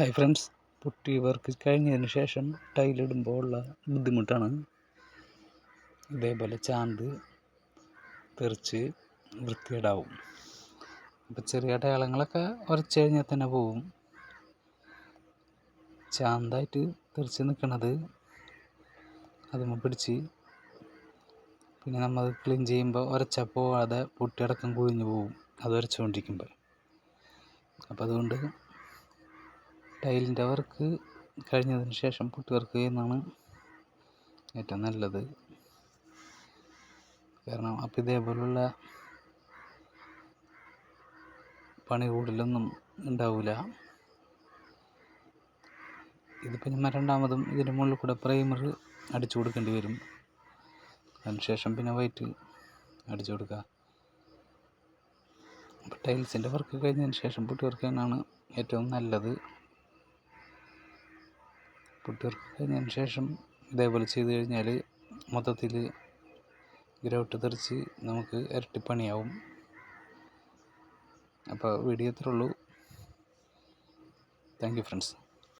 Hi friends putty work കഴിഞ്ഞതിന് ശേഷം ടൈലിടുമ്പോൾ ഉള്ള ബുദ്ധിമുട്ടാണ്. ഇതേപോലെ ചാന്ത് തെറിച്ച് വൃത്തികേടാവും. അപ്പോൾ ചെറിയ അടയാളങ്ങളൊക്കെ ഉരച്ചു കഴിഞ്ഞാൽ തന്നെ പോവും. ചാന്തായിട്ട് തെറിച്ച് നിൽക്കണത് അതുമ്മ പിടിച്ച് പിന്നെ നമ്മൾ ക്ലീൻ ചെയ്യുമ്പോൾ ഉരച്ചാൽ പോവാതെ പുട്ടിയടക്കം കുഴിഞ്ഞു പോവും. അത് ഉരച്ചുകൊണ്ടിരിക്കുമ്പോൾ അപ്പോൾ അതുകൊണ്ട് ടൈലിന്റെ വർക്ക് കഴിഞ്ഞതിന് ശേഷം പുട്ട് വർക്ക് ചെയ്യുന്നതാണ് ഏറ്റവും നല്ലത്. കാരണം അപ്പം ഇതേപോലുള്ള പണി കൂടുതലൊന്നും ഉണ്ടാവില്ല ഇതിപ്പോൾ ഞാൻ രണ്ടാമതും ഇതിന്റെ മുകളിൽ കൂടെ പ്രൈമർ അടിച്ചു കൊടുക്കേണ്ടി വരും. അതിനുശേഷം പിന്നെ വൈറ്റ് അടിച്ചു കൊടുക്കുക അപ്പോൾ ടൈൽസിന്റെ വർക്ക് കഴിഞ്ഞതിന് ശേഷം പുട്ടി വർക്ക് ചെയ്യാനാണ് ഏറ്റവും നല്ലത്. വർക്ക് ശേഷം ഇതേപോലെ ചെയ്ത് കഴിഞ്ഞാൽ മൊത്തത്തിൽ ഗ്രൗട്ട് തെറിച്ച് നമുക്ക് ഇരട്ടിപ്പണിയാവും. അപ്പോൾ വീഡിയോ ഇത്രേ ഉള്ളൂ. Thank you friends.